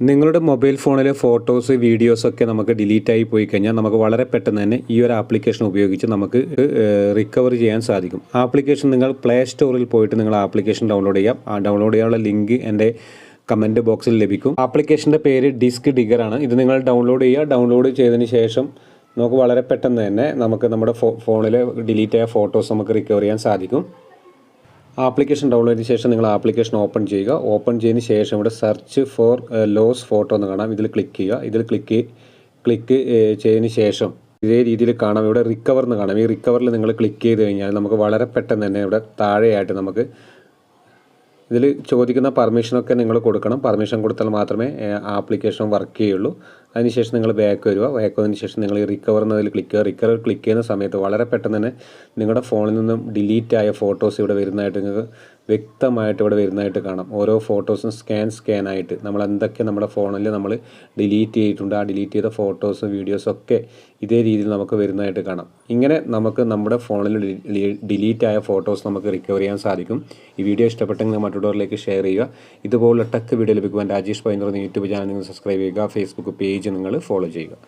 നിങ്ങളുടെ മൊബൈൽ ഫോണിലെ photos videos ഒക്കെ നമുക്ക് ഡിലീറ്റ് ആയി പോയി കഴിഞ്ഞാൽ നമുക്ക് വളരെ പെട്ടെന്ന് തന്നെ ഈ ഒരു ആപ്ലിക്കേഷൻ ഉപയോഗിച്ച് നമുക്ക് റിക്കവർ ചെയ്യാൻ സാധിക്കും. ആപ്ലിക്കേഷൻ നിങ്ങൾ പ്ലേ സ്റ്റോറിൽ പോയിട്ട് നിങ്ങൾ ആപ്ലിക്കേഷൻ ഡൗൺലോഡ് ചെയ്യാം. ആ ഡൗൺലോഡ് ചെയ്യാനുള്ള ലിങ്ക് എന്റെ കമന്റ് ബോക്സിൽ ലഭിക്കും. ആപ്ലിക്കേഷന്റെ പേര് ഡിസ്ക് ഡിഗർ ആണ്. ഇത് നിങ്ങൾ ഡൗൺലോഡ് ചെയ്യുക. ഡൗൺലോഡ് ചെയ്തതിന് ശേഷം നമുക്ക് വളരെ പെട്ടെന്ന് തന്നെ നമുക്ക് നമ്മുടെ ഫോണിലെ ഡിലീറ്റ് ആയ ഫോട്ടോസ് നമുക്ക് റിക്കവർ ചെയ്യാൻ സാധിക്കും. ആപ്ലിക്കേഷൻ ഡൗൺലോഡ് ചെയ്തതിന് ശേഷം നിങ്ങൾ ആപ്ലിക്കേഷൻ ഓപ്പൺ ചെയ്യുക. ഓപ്പൺ ചെയ്തതിന് ശേഷം ഇവിടെ സെർച്ച് ഫോർ ലോസ് ഫോട്ടോ എന്ന് കാണാം. ഇതിൽ ക്ലിക്ക് ചെയ്യുക. ഇതിൽ ക്ലിക്ക് ക്ലിക്ക് ചെയ്തതിന് ശേഷം ഇതേ രീതിയിൽ കാണാം. ഇവിടെ റിക്കവർ എന്ന് കാണാം. ഈ റിക്കവറിൽ നിങ്ങൾ ക്ലിക്ക് ചെയ്ത് കഴിഞ്ഞാൽ നമുക്ക് വളരെ പെട്ടെന്ന് തന്നെ ഇവിടെ താഴെയായിട്ട് നമുക്ക് ഇതിൽ ചോദിക്കുന്ന പെർമിഷനൊക്കെ നിങ്ങൾ കൊടുക്കണം. പെർമിഷൻ കൊടുത്താൽ മാത്രമേ ആപ്ലിക്കേഷൻ വർക്ക് ചെയ്യുള്ളൂ. അതിനുശേഷം നിങ്ങൾ ബാക്ക് വരിക. ബാക്ക് വന്നതിന് ശേഷം നിങ്ങൾ ഈ റിക്കവർ എന്നതിൽ ക്ലിക്ക് ചെയ്യുക റിക്കവർ ക്ലിക്ക് ചെയ്യുന്ന സമയത്ത് വളരെ പെട്ടെന്ന് തന്നെ നിങ്ങളുടെ ഫോണിൽ നിന്നും ഡിലീറ്റ് ആയ ഫോട്ടോസ് ഇവിടെ വരുന്നതായിട്ട് നിങ്ങൾക്ക് വ്യക്തമായിട്ട് ഇവിടെ വരുന്നതായിട്ട് കാണാം. ഓരോ ഫോട്ടോസും സ്കാൻ സ്കാൻ ആയിട്ട് നമ്മൾ എന്തൊക്കെ നമ്മുടെ ഫോണിൽ നമ്മൾ ഡിലീറ്റ് ചെയ്തിട്ടുണ്ട് ആ ഡിലീറ്റ് ചെയ്ത ഫോട്ടോസും വീഡിയോസും ഒക്കെ ഇതേ രീതിയിൽ നമുക്ക് വരുന്നതായിട്ട് കാണാം. ഇങ്ങനെ നമുക്ക് നമ്മുടെ ഫോണിൽ ഡിലീറ്റ് ആയ ഫോട്ടോസ് നമുക്ക് റിക്കവർ ചെയ്യാൻ സാധിക്കും. ഈ വീഡിയോ ഇഷ്ടപ്പെട്ടെങ്കിൽ മറ്റുള്ളവരിലേക്ക് ഷെയർ ചെയ്യുക. ഇതുപോലുള്ള ടെക് വീഡിയോ ലഭിക്കുവാൻ രാജേഷ് പൈനർ യൂട്യൂബ് ചാനൽ നിങ്ങൾ സബ്സ്ക്രൈബ് ചെയ്യുക. ഫേസ്ബുക്ക് നിങ്ങൾ ഫോളോ ചെയ്യുക.